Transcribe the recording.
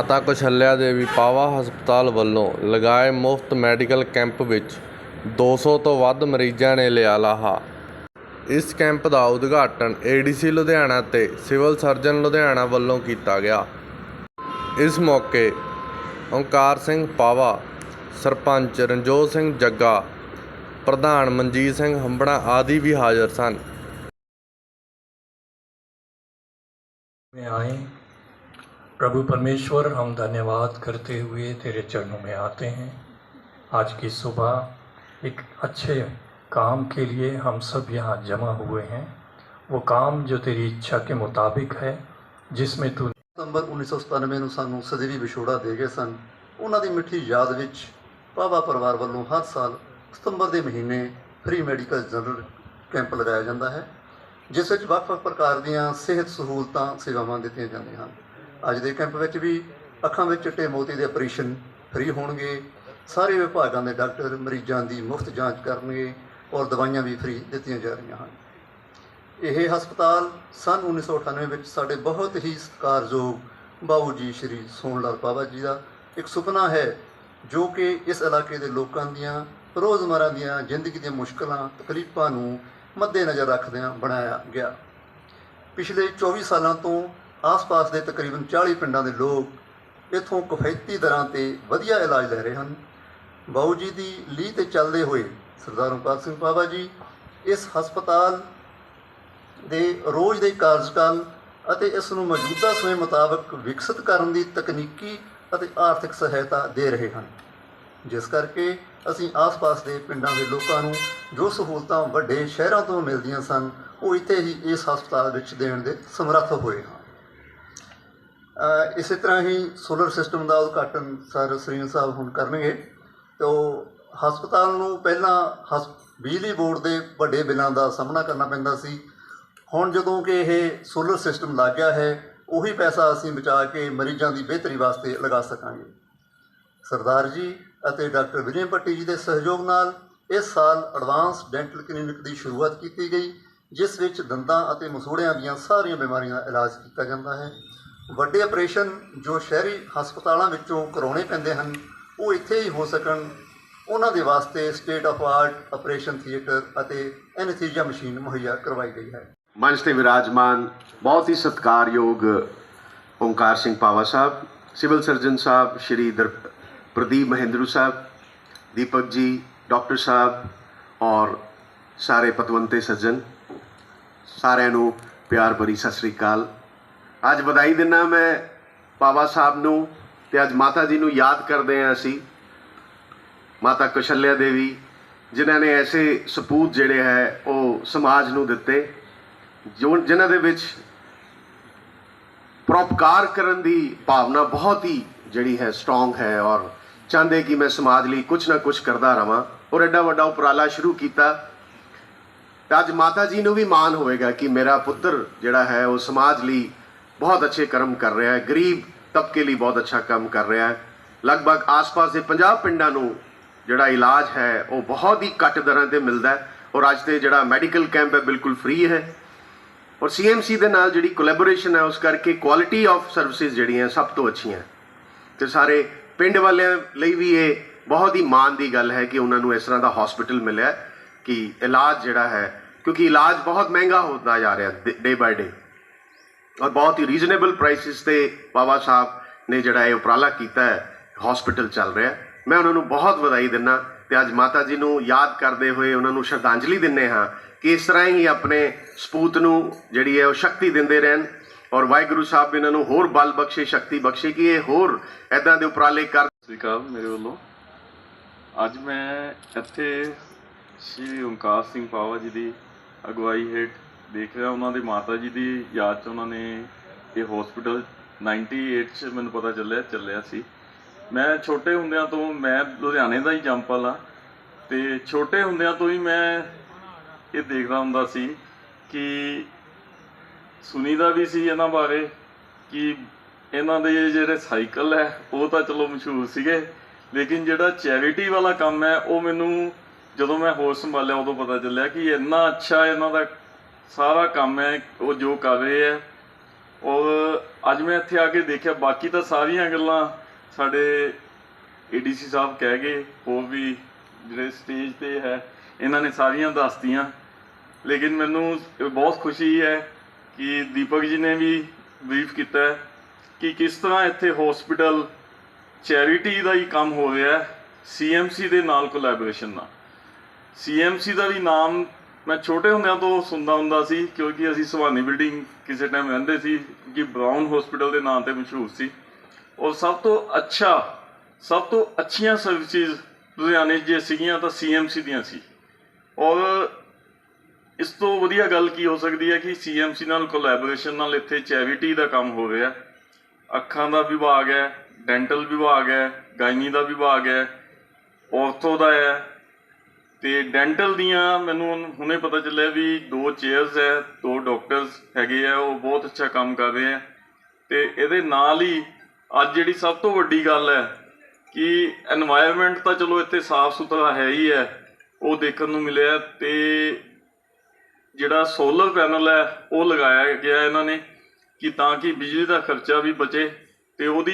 ਮਾਤਾ ਕੌਸ਼ਲਿਆ ਦੇਵੀ ਪਾਵਾ ਹਸਪਤਾਲ ਵੱਲੋਂ ਲਗਾਏ ਮੁਫਤ ਮੈਡੀਕਲ ਕੈਂਪ ਵਿੱਚ 200 ਤੋਂ ਵੱਧ ਮਰੀਜ਼ਾਂ ਨੇ ਲਿਆ ਲਾਹਾ। ਇਸ ਕੈਂਪ ਦਾ ਉਦਘਾਟਨ ਏਡੀਸੀ ਲੁਧਿਆਣਾ ਤੇ ਸਿਵਲ ਸਰਜਨ ਲੁਧਿਆਣਾ ਵੱਲੋਂ ਕੀਤਾ ਗਿਆ। ਇਸ ਮੌਕੇ ਓਂਕਾਰ ਸਿੰਘ ਪਾਵਾ, ਸਰਪੰਚ ਰਣਜੋਤ ਸਿੰਘ ਜੱਗਾ, ਪ੍ਰਧਾਨ ਮਨਜੀਤ ਸਿੰਘ ਹੰਬੜਾ ਆਦਿ ਵੀ ਹਾਜ਼ਰ ਸਨ। ਮੈਂ ਆਏ। प्रभु परमेश्वर हम धन्यवाद करते हुए तेरे चरणों में आते हैं आज की सुबह एक अच्छे काम के लिए हम सब यहाँ जमा हुए हैं वो काम जो तेरी इच्छा के मुताबिक है जिसमें तू ਸਤੰਬਰ 1997 ਨੂੰ ਸਾਨੂੰ ਸਦੀਵੀ ਵਿਛੋੜਾ ਦੇ ਗਏ ਸਨ ਉਹਨਾਂ ਦੀ ਮਿੱਠੀ ਯਾਦ ਵਿੱਚ ਪਾਵਾ ਪਰਿਵਾਰ ਵੱਲੋਂ ਹਰ ਸਾਲ ਸਤੰਬਰ ਦੇ ਮਹੀਨੇ ਫ੍ਰੀ ਮੈਡੀਕਲ ਜਨਰਲ ਕੈਂਪ ਲਗਾਇਆ ਜਾਂਦਾ ਹੈ ਜਿਸ ਵਿੱਚ ਵੱਖ-ਵੱਖ ਪ੍ਰਕਾਰ ਦੀਆਂ ਸਿਹਤ ਸਹੂਲਤਾਂ ਸੇਵਾਵਾਂ ਦਿੱਤੀਆਂ ਜਾਂਦੀਆਂ ਹਨ ਅੱਜ ਦੇ ਕੈਂਪ ਵਿੱਚ ਵੀ ਅੱਖਾਂ ਵਿੱਚ ਚਿੱਟੇ ਮੋਤੀ ਦੇ ਆਪਰੇਸ਼ਨ ਫ੍ਰੀ ਹੋਣਗੇ। ਸਾਰੇ ਵਿਭਾਗਾਂ ਦੇ ਡਾਕਟਰ ਮਰੀਜ਼ਾਂ ਦੀ ਮੁਫਤ ਜਾਂਚ ਕਰਨਗੇ ਔਰ ਦਵਾਈਆਂ ਵੀ ਫ੍ਰੀ ਦਿੱਤੀਆਂ ਜਾ ਰਹੀਆਂ ਹਨ। ਇਹ ਹਸਪਤਾਲ ਸਨ 1998 ਵਿੱਚ ਸਾਡੇ ਬਹੁਤ ਹੀ ਸਤਿਕਾਰਯੋਗ ਬਾਬੂ ਜੀ ਸ਼੍ਰੀ ਸੋਹਣ ਲਾਲ ਬਾਬਾ ਜੀ ਦਾ ਇੱਕ ਸੁਪਨਾ ਹੈ, ਜੋ ਕਿ ਇਸ ਇਲਾਕੇ ਦੇ ਲੋਕਾਂ ਦੀਆਂ, ਰੋਜ਼ਮਰਾ ਦੀਆਂ ਜ਼ਿੰਦਗੀ ਦੀਆਂ ਮੁਸ਼ਕਲਾਂ, ਤਕਲੀਫਾਂ ਨੂੰ ਮੱਦੇਨਜ਼ਰ ਰੱਖਦਿਆਂ ਬਣਾਇਆ ਗਿਆ। ਪਿਛਲੇ 24 ਸਾਲਾਂ ਤੋਂ ਆਸ-ਪਾਸ ਦੇ ਤਕਰੀਬਨ 40 ਪਿੰਡਾਂ ਦੇ ਲੋਕ ਇਥੋਂ ਕਿਫਾਇਤੀ ਦਰਾਂ ਤੇ ਵਧੀਆ ਇਲਾਜ ਲੈ ਰਹੇ ਹਨ। ਬਾਊ ਜੀ ਦੀ ਲੀਹ ਤੇ ਚੱਲਦੇ ਹੋਏ ਸਰਦਾਰ ਓਂਕਾਰ ਸਿੰਘ ਬਾਬਾ ਜੀ ਇਸ ਹਸਪਤਾਲ ਦੇ ਰੋਜ਼ ਦੇ ਕਾਰਜਕਾਲ ਅਤੇ ਇਸ ਨੂੰ ਮੌਜੂਦਾ ਸਮੇਂ ਮੁਤਾਬਕ ਵਿਕਸਿਤ ਕਰਨ ਦੀ ਤਕਨੀਕੀ ਅਤੇ ਆਰਥਿਕ ਸਹਾਇਤਾ ਦੇ ਰਹੇ ਹਨ। ਜਿਸ ਕਰਕੇ ਅਸੀਂ ਆਸ-ਪਾਸ ਦੇ ਪਿੰਡਾਂ ਦੇ ਲੋਕਾਂ ਨੂੰ ਜੋ ਸਹੂਲਤਾਂ ਵੱਡੇ ਸ਼ਹਿਰਾਂ ਤੋਂ ਮਿਲਦੀਆਂ ਸਨ, ਉਹ ਇੱਥੇ ਹੀ ਇਸ ਹਸਪਤਾਲ ਵਿੱਚ ਦੇਣ ਦੇ ਸਮਰੱਥ ਹੋਏ ਹਾਂ। ਇਸੇ ਤਰ੍ਹਾਂ ਹੀ ਸੋਲਰ ਸਿਸਟਮ ਦਾ ਉਦਘਾਟਨ ਸਰ ਸਰੀਨ ਸਾਹਿਬ ਹੁਣ ਕਰਨਗੇ। ਤੋ ਹਸਪਤਾਲ ਨੂੰ ਪਹਿਲਾਂ ਹਸ, ਬਿਜਲੀ ਬੋਰਡ ਦੇ ਵੱਡੇ ਬਿੱਲਾਂ ਦਾ ਸਾਹਮਣਾ ਕਰਨਾ ਪੈਂਦਾ ਸੀ। ਹੁਣ ਜਦੋਂ ਕਿ ਇਹ ਸੋਲਰ ਸਿਸਟਮ ਲੱਗ ਗਿਆ ਹੈ, ਉਹੀ ਪੈਸਾ ਅਸੀਂ ਬਚਾ ਕੇ ਮਰੀਜ਼ਾਂ ਦੀ ਬਿਹਤਰੀ ਵਾਸਤੇ ਲਗਾ ਸਕਾਂਗੇ। ਸਰਦਾਰ ਜੀ ਅਤੇ ਡਾਕਟਰ ਵਿਜੇ ਭੱਟੀ ਜੀ ਦੇ ਸਹਿਯੋਗ ਨਾਲ ਇਸ ਸਾਲ ਐਡਵਾਂਸ ਡੈਂਟਲ ਕਲੀਨਿਕ ਦੀ ਸ਼ੁਰੂਆਤ ਕੀਤੀ ਗਈ, ਜਿਸ ਵਿੱਚ ਦੰਦਾਂ ਅਤੇ ਮਸੂੜਿਆਂ ਦੀਆਂ ਸਾਰੀਆਂ ਬਿਮਾਰੀਆਂ ਦਾ ਇਲਾਜ ਕੀਤਾ ਜਾਂਦਾ ਹੈ। ਵੱਡੇ ਆਪਰੇਸ਼ਨ ਜੋ ਸ਼ਹਿਰੀ ਹਸਪਤਾਲਾਂ ਵਿੱਚੋਂ ਕਰਾਉਣੇ ਪੈਂਦੇ ਹਨ, ਉਹ ਇੱਥੇ ਹੀ ਹੋ ਸਕਣ। ਉਹਨਾਂ ਦੇ ਵਾਸਤੇ state of art operation theatre ਅਤੇ ਐਨਥੀਜ਼ਾ ਮਸ਼ੀਨ ਮੁਹੱਈਆ ਕਰਵਾਈ ਗਈ ਹੈ। ਮੰਚ ਤੇ ਵਿਰਾਜਮਾਨ ਬਹੁਤ ਹੀ ਸਤਿਕਾਰਯੋਗ ਓਮਕਾਰ ਸਿੰਘ ਪਾਵਾ ਸਾਹਿਬ, ਸਿਵਲ ਸਰਜਨ ਸਾਹਿਬ ਸ਼੍ਰੀ ਦਰ, ਪ੍ਰਦੀਪ ਮਹਿੰਦਰੂ ਸਾਹਿਬ, ਦੀਪਕ ਜੀ, ਡਾਕਟਰ ਸਾਹਿਬ ਔਰ ਸਾਰੇ ਪਤਵੰਤੇ ਸੱਜਣ, ਸਾਰਿਆਂ ਨੂੰ ਪਿਆਰ ਭਰੀ ਸਤਿ ਸ੍ਰੀ ਅਕਾਲ। ਅੱਜ ਵਧਾਈ ਦਿੰਦਾ ਮੈਂ ਪਾਵਾ ਸਾਹਿਬ ਨੂੰ ਤੇ ਅੱਜ ਮਾਤਾ ਜੀ ਨੂੰ ਯਾਦ ਕਰਦੇ ਹਾਂ ਅਸੀਂ, ਮਾਤਾ ਕੁਸ਼ਲਿਆ ਦੇਵੀ, ਜਿਨ੍ਹਾਂ ਨੇ ਐਸੇ ਸਪੂਤ ਜਿਹੜੇ ਹੈ ਉਹ ਸਮਾਜ ਨੂੰ ਦਿੱਤੇ, ਜੋ ਜਿਨ੍ਹਾਂ ਦੇ ਵਿੱਚ ਪਰਉਪਕਾਰ ਕਰਨ ਦੀ ਭਾਵਨਾ ਬਹੁਤ ਹੀ ਜਿਹੜੀ ਹੈ ਸਟਰੋਂਗ ਹੈ ਔਰ ਚਾਹੁੰਦੇ ਕਿ ਮੈਂ ਸਮਾਜ ਲਈ ਕੁਝ ਨਾ ਕੁਝ ਕਰਦਾ ਰਵਾਂ। ਔਰ ਐਡਾ ਵੱਡਾ ਉਪਰਾਲਾ ਸ਼ੁਰੂ ਕੀਤਾ। ਤਾਂ ਅੱਜ ਮਾਤਾ ਜੀ ਨੂੰ ਵੀ ਮਾਣ ਹੋਵੇਗਾ ਕਿ ਮੇਰਾ ਪੁੱਤਰ ਜਿਹੜਾ ਹੈ ਉਹ ਸਮਾਜ ਲਈ ਬਹੁਤ ਅੱਛੇ ਕਰਮ ਕਰ ਰਿਹਾ ਹੈ, ਗਰੀਬ ਤਬਕੇ ਲਈ ਬਹੁਤ ਅੱਛਾ ਕੰਮ ਕਰ ਰਿਹਾ ਹੈ। ਲਗਭਗ ਆਸ-ਪਾਸ ਦੇ 50 ਪਿੰਡਾਂ ਨੂੰ ਜਿਹੜਾ ਇਲਾਜ ਹੈ, ਉਹ ਬਹੁਤ ਹੀ ਘੱਟ ਦਰਾਂ ਤੇ ਮਿਲਦਾ ਹੈ ਔਰ ਅੱਜ ਤੇ ਜਿਹੜਾ ਮੈਡੀਕਲ ਕੈਂਪ ਹੈ, ਬਿਲਕੁਲ ਫ੍ਰੀ ਹੈ। ਔਰ ਸੀਐਮਸੀ ਦੇ ਨਾਲ ਜਿਹੜੀ ਕੋਲੈਬੋਰੇਸ਼ਨ ਹੈ, ਉਸ ਕਰਕੇ ਕੁਆਲਿਟੀ ਆਫ ਸਰਵਿਸਿਜ਼ ਜਿਹੜੀਆਂ ਸਭ ਤੋਂ ਅੱਛੀਆਂ ਤੇ ਸਾਰੇ ਪਿੰਡ ਵਾਲਿਆਂ ਲਈ ਵੀ ਇਹ ਬਹੁਤ ਹੀ ਮਾਣ ਦੀ ਗੱਲ ਹੈ ਕਿ ਉਹਨਾਂ ਨੂੰ ਇਸ ਤਰ੍ਹਾਂ ਦਾ ਹਸਪੀਟਲ ਮਿਲਿਆ ਕਿ ਇਲਾਜ ਜਿਹੜਾ ਹੈ, ਕਿਉਂਕਿ ਇਲਾਜ ਬਹੁਤ ਮਹਿੰਗਾ ਹੁੰਦਾ ਜਾ ਰਿਹਾ ਡੇ ਬਾਈ ਡੇ ਔਰ ਬਹੁਤ ਹੀ ਰੀਜ਼ਨੇਬਲ ਪ੍ਰਾਈਸਿਸ ਤੇ ਬਾਬਾ ਸਾਹਿਬ ਨੇ ਜਿਹੜਾ ਇਹ ਉਪਰਾਲਾ ਕੀਤਾ ਹੈ ਹਸਪੀਟਲ ਚੱਲ ਰਿਹਾ ਮੈਂ ਉਹਨਾਂ ਨੂੰ ਬਹੁਤ ਵਧਾਈ ਦਿੰਦਾ ਤੇ ਅੱਜ ਮਾਤਾ ਜੀ ਨੂੰ ਯਾਦ ਕਰਦੇ ਹੋਏ ਉਹਨਾਂ ਨੂੰ ਸ਼ਰਧਾਂਜਲੀ ਦਿੰਨੇ ਹਾਂ ਕਿ ਇਸ ਤਰ੍ਹਾਂ ਹੀ ਆਪਣੇ ਸਪੂਤ ਨੂੰ ਜਿਹੜੀ ਹੈ ਉਹ ਸ਼ਕਤੀ ਦਿੰਦੇ ਰਹਿਣ ਔਰ ਵਾਹਿਗੁਰੂ ਸਾਹਿਬ ਇਹਨਾਂ ਨੂੰ ਹੋਰ ਬਲ ਬਖਸ਼ੇ, ਸ਼ਕਤੀ ਬਖਸ਼ੇ ਕਿ ਇਹ ਹੋਰ ਐਦਾਂ ਦੇ ਉਪਰਾਲੇ ਕਰ ਸਤਿ ਸ਼੍ਰੀ ਅਕਾਲ ਮੇਰੇ ਵੱਲੋਂ। ਅੱਜ ਮੈਂ ਇੱਥੇ ਸ਼੍ਰੀ ਓਮਕਾਰ ਸਿੰਘ ਪਾਵਾ ਜੀ ਦੀ ਅਗਵਾਈ ਹੇਠ ਦੇਖ ਰਿਹਾ ਉਹਨਾਂ ਦੇ ਮਾਤਾ ਜੀ ਦੀ ਯਾਦ 'ਚ ਉਹਨਾਂ ਨੇ ਇਹ ਹਸਪੀਟਲ 98 'ਚ ਮੈਨੂੰ ਪਤਾ ਚੱਲਿਆ ਚੱਲਿਆ ਸੀ। ਮੈਂ ਛੋਟੇ ਹੁੰਦਿਆਂ ਤੋਂ, ਮੈਂ ਲੁਧਿਆਣੇ ਦਾ ਹੀ ਜੰਪਲ ਆ ਤੇ ਛੋਟੇ ਹੁੰਦਿਆਂ ਤੋਂ ਹੀ ਮੈਂ ਇਹ ਦੇਖਦਾ ਹੁੰਦਾ ਸੀ ਕਿ ਸੁਣੀਦਾ ਵੀ ਸੀ ਇਹਨਾਂ ਬਾਰੇ, ਕਿ ਇਹਨਾਂ ਦੇ ਜਿਹੜੇ ਸਾਈਕਲ ਹੈ, ਉਹ ਤਾਂ ਚਲੋ ਮਸ਼ਹੂਰ ਸੀਗੇ, ਲੇਕਿਨ ਜਿਹੜਾ ਚੈਰਿਟੀ ਵਾਲਾ ਕੰਮ ਹੈ, ਉਹ ਮੈਨੂੰ ਜਦੋਂ ਮੈਂ ਹੋਸ਼ ਸੰਭਾਲਿਆ, ਉਦੋਂ ਪਤਾ ਚੱਲਿਆ ਕਿ ਇੰਨਾ ਅੱਛਾ ਇਹਨਾਂ ਦਾ ਸਾਰਾ ਕੰਮ ਹੈ, ਉਹ ਜੋ ਕਰ ਰਹੇ ਹੈ। ਔਰ ਅੱਜ ਮੈਂ ਇੱਥੇ ਆ ਕੇ ਦੇਖਿਆ, ਬਾਕੀ ਤਾਂ ਸਾਰੀਆਂ ਗੱਲਾਂ ਸਾਡੇ ਏਡੀਸੀ ਸਾਹਿਬ ਕਹਿ ਗਏ, ਹੋਰ ਵੀ ਜਿਹੜੇ ਸਟੇਜ ਤੇ ਹੈ, ਇਹਨਾਂ ਨੇ ਸਾਰੀਆਂ ਦੱਸਤੀਆਂ। ਲੇਕਿਨ ਮੈਨੂੰ ਬਹੁਤ ਖੁਸ਼ੀ ਹੈ ਕਿ ਦੀਪਕ ਜੀ ਨੇ ਵੀ ਬਰੀਫ ਕੀਤਾ ਹੈ ਕਿ ਕਿਸ ਤਰ੍ਹਾਂ ਇੱਥੇ ਹਸਪੀਟਲ ਚੈਰਿਟੀ ਦਾ ਹੀ ਕੰਮ ਹੋ ਰਿਹਾ ਹੈ ਸੀਐਮਸੀ ਦੇ ਨਾਲ ਕੋਲੈਬੋਰੇਸ਼ਨ ਨਾਲ। ਸੀਐਮਸੀ ਦਾ ਵੀ ਨਾਮ ਮੈਂ ਛੋਟੇ ਹੁੰਦਿਆਂ ਤੋਂ ਸੁਣਦਾ ਹੁੰਦਾ ਸੀ, ਕਿਉਂਕਿ ਅਸੀਂ ਸੁਹਾਨੀ ਬਿਲਡਿੰਗ ਕਿਸੇ ਟਾਈਮ ਰਹਿੰਦੇ ਸੀ, ਕਿ ਬ੍ਰਾਊਨ ਹਸਪੀਟਲ ਦੇ ਨਾਂ ਤੇ ਮਸ਼ਹੂਰ ਸੀ। ਔਰ ਸਭ ਤੋਂ ਅੱਛਾ, ਸਭ ਤੋਂ ਅੱਛੀਆਂ ਸਰਵਿਸਿਜ਼ ਲੁਧਿਆਣੇ ਜੇ ਸੀਗੀਆਂ, ਤਾਂ ਸੀਐਮਸੀ ਦੀਆਂ ਸੀ। ਔਰ ਇਸ ਤੋਂ ਵਧੀਆ ਗੱਲ ਕੀ ਹੋ ਸਕਦੀ ਹੈ ਕਿ ਸੀਐਮਸੀ ਨਾਲ ਕੋਲੈਬੋਰੇਸ਼ਨ ਨਾਲ ਇੱਥੇ ਚੈਰਿਟੀ ਦਾ ਕੰਮ ਹੋ ਰਿਹਾ ਅੱਖਾਂ ਦਾ ਵਿਭਾਗ ਹੈ ਡੈਂਟਲ ਵਿਭਾਗ ਹੈ, ਗਾਇਨੀ ਦਾ ਵਿਭਾਗ ਹੈ ਔਰਥੋ ਦਾ ਹੈ ਤੇ ਡੈਂਟਲ ਦੀਆਂ ਮੈਨੂੰ ਹੁਣੇ ਪਤਾ ਚੱਲਿਆ ਵੀ ਦੋ ਚੇਅਰਸ ਹੈ, ਦੋ ਡਾਕਟਰਸ ਹੈਗੇ ਆ, ਉਹ ਬਹੁਤ ਅੱਛਾ ਕੰਮ ਕਰ ਰਹੇ ਆ। ਤੇ ਇਹਦੇ ਨਾਲ ਹੀ ਅੱਜ ਜਿਹੜੀ ਸਭ ਤੋਂ ਵੱਡੀ ਗੱਲ ਹੈ ਕਿ এনवायरमेंट ਤਾਂ ਚਲੋ ਇੱਥੇ ਸਾਫ਼ ਸੁਥਰਾ ਹੈ ਹੀ ਹੈ, ਉਹ ਦੇਖਣ ਨੂੰ ਮਿਲਿਆ ਤੇ ਜਿਹੜਾ ਸੋਲਰ ਪੈਨਲ ਹੈ, ਉਹ ਲਗਾਇਆ ਗਿਆ ਇਹਨਾਂ ਨੇ ਕਿ ਤਾਂ ਕਿ ਬਿਜਲੀ ਦਾ ਖਰਚਾ ਵੀ ਬਚੇ ਤੇ ਉਹਦੀ